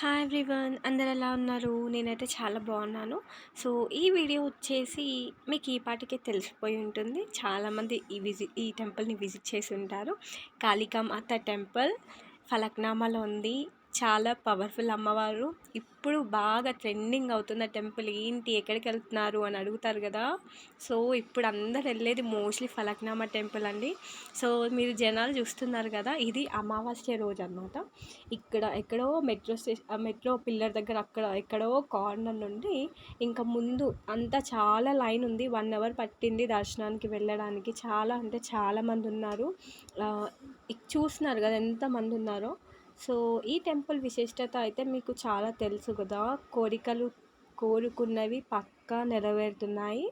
Hi everyone అందరు ఎలా ఉన్నారు? నేనైతే చాలా బాగున్నాను. సో ఈ వీడియో వచ్చేసి మీకు ఈ పాటికే తెలిసిపోయి ఉంటుంది. చాలామంది ఈ విజిట్ ఈ టెంపుల్ని విజిట్ చేసి ఉంటారు. కాళికామాత టెంపుల్ ఫలక్నామాలో ఉంది. చాలా పవర్ఫుల్ అమ్మవారు. ఇప్పుడు బాగా ట్రెండింగ్ అవుతున్న టెంపుల్ ఏంటి? ఎక్కడికి వెళ్తున్నారు? అని అడుగుతారు కదా. సో ఇప్పుడు అందరు వెళ్ళేది మోస్ట్లీ ఫలక్నామా టెంపుల్ అండి. సో మీరు జనాలు చూస్తున్నారు కదా ఇది అమావాస్య రోజు అనమాట ఇక్కడ ఎక్కడో మెట్రో స్టేషన్ మెట్రో పిల్లర్ దగ్గర అక్కడ ఎక్కడో కార్నర్ నుండి ఇంకా ముందు అంతా చాలా లైన్ ఉంది. వన్ అవర్ పట్టింది దర్శనానికి వెళ్ళడానికి. చాలా అంటే చాలామంది ఉన్నారు. చూస్తున్నారు కదా ఎంతమంది ఉన్నారో. సో ఈ టెంపుల్ విశిష్టత అయితే మీకు చాలా తెలుసు కదా. కోరికలు కోరుకున్నవి పక్కా నెరవేరుతున్నాయి.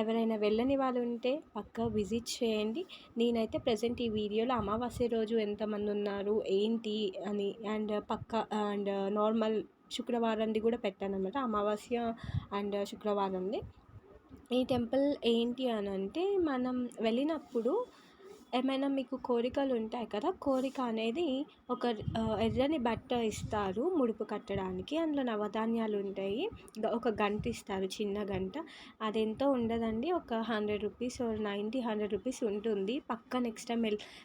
ఎవరైనా వెళ్ళని వాళ్ళు ఉంటే పక్కా విజిట్ చేయండి. నేనైతే ప్రజెంట్ ఈ వీడియోలో అమావాస్య రోజు ఎంతమంది ఉన్నారు ఏంటి అని అండ్ పక్క అండ్ నార్మల్ శుక్రవారంది కూడా పెట్టాను అనమాట అమావాస్య అండ్ శుక్రవారంది. ఈ టెంపుల్ ఏంటి అని అంటే మనం వెళ్ళినప్పుడు ఏమైనా మీకు కోరికలు ఉంటాయి కదా కోరిక అనేది ఒక ఎర్రని బట్ట ఇస్తారు ముడుపు కట్టడానికి. అందులో నవధాన్యాలు ఉంటాయి ఒక గంట ఇస్తారు చిన్న గంట. అది ఎంతో ఉండదండి. ఒక hundred rupees ninety hundred rupees ఉంటుంది. పక్క నెక్స్ట్ టైం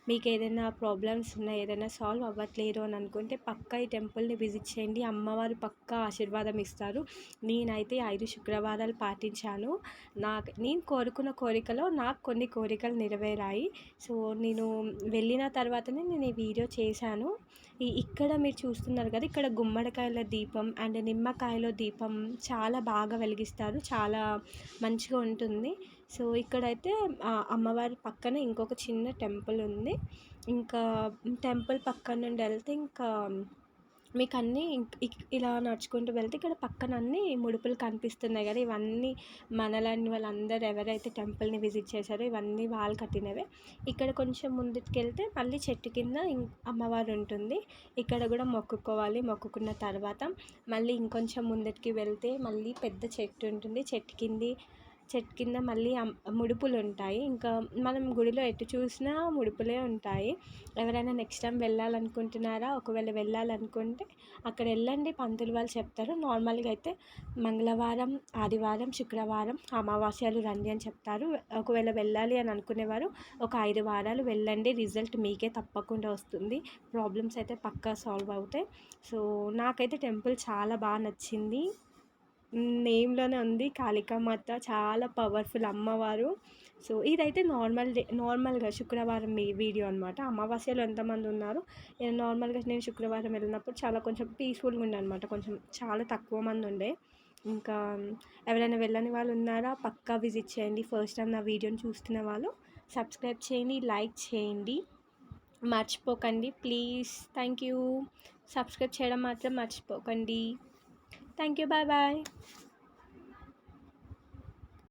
మీకు ఏదైనా ప్రాబ్లమ్స్ ఉన్నాయి ఏదైనా సాల్వ్ అవ్వట్లేదు అని అనుకుంటే పక్క ఈ టెంపుల్ని విజిట్ చేయండి. అమ్మవారు పక్క ఆశీర్వాదం ఇస్తారు. నేనైతే ఐదు శుక్రవారాలు పాటించాను. నాకు నేను కోరుకున్న కోరికలో నాకు కొన్ని కోరికలు నెరవేరాయి. సో సో నేను వెళ్ళిన తర్వాతనే నేను ఈ వీడియో చేశాను. ఇక్కడ మీరు చూస్తున్నారు కదా ఇక్కడ గుమ్మడికాయల దీపం అండ్ నిమ్మకాయల దీపం చాలా బాగా వెలిగిస్తారు చాలా మంచిగా ఉంటుంది. సో ఇక్కడైతే అమ్మవారి పక్కన ఇంకొక చిన్న టెంపుల్ ఉంది. ఇంకా టెంపుల్ పక్కన నుండి వెళ్తే ఇంకా మీకు అన్నీ ఇలా నడుచుకుంటూ వెళ్తే ఇక్కడ పక్కన అన్నీ ముడుపులు కనిపిస్తున్నాయి కదా. ఇవన్నీ మనలాంటి వాళ్ళందరూ ఎవరైతే టెంపుల్ని విజిట్ చేశారో ఇవన్నీ వాళ్ళు కట్టినవే. ఇక్కడ కొంచెం ముందుకు వెళ్తే మళ్ళీ చెట్టు కింద అమ్మవారు ఉంటుంది. ఇక్కడ కూడా మొక్కుకోవాలి మొక్కుకున్న తర్వాత మళ్ళీ ఇంకొంచెం ముందుకి వెళ్తే మళ్ళీ పెద్ద చెట్టు ఉంటుంది. చెట్టు కింది చెట్టు కింద మళ్ళీ ముడుపులు ఉంటాయి. ఇంకా మనం గుడిలో ఎటు చూసినా ముడుపులే ఉంటాయి. ఎవరైనా నెక్స్ట్ టైం వెళ్ళాలనుకుంటున్నారా? ఒకవేళ వెళ్ళాలనుకుంటే అక్కడ వెళ్ళండి. పంతులు వాళ్ళు చెప్తారు. నార్మల్గా అయితే మంగళవారం ఆదివారం శుక్రవారం అమావాస్యాలు రండి అని చెప్తారు. ఒకవేళ వెళ్ళాలి అని అనుకునేవారు ఒక ఐదు వారాలు వెళ్ళండి. రిజల్ట్ మీకే తప్పకుండా వస్తుంది. ప్రాబ్లమ్స్ అయితే పక్కా సాల్వ్ అవుతాయి. సో నాకైతే టెంపుల్ చాలా బాగా నచ్చింది. నేమ్లోనే ఉంది కాళికామాత చాలా పవర్ఫుల్ అమ్మవారు. సో ఇదైతే నార్మల్ డే నార్మల్గా శుక్రవారం మీ వీడియో అనమాట అమావాస్యలో ఎంతమంది ఉన్నారు? నార్మల్గా నేను శుక్రవారం వెళ్ళినప్పుడు చాలా కొంచెం పీస్ఫుల్గా ఉండే అనమాట కొంచెం చాలా తక్కువ మంది ఉండే. ఇంకా ఎవరైనా వెళ్ళని వాళ్ళు ఉన్నారా? పక్కా విజిట్ చేయండి. ఫస్ట్ టైం నా వీడియోని చూస్తున్న వాళ్ళు సబ్స్క్రైబ్ చేయండి లైక్ చేయండి. మర్చిపోకండి. ప్లీజ్. థ్యాంక్ యూ సబ్స్క్రైబ్ చేయడం మాత్రం మర్చిపోకండి. Thank you. Bye bye.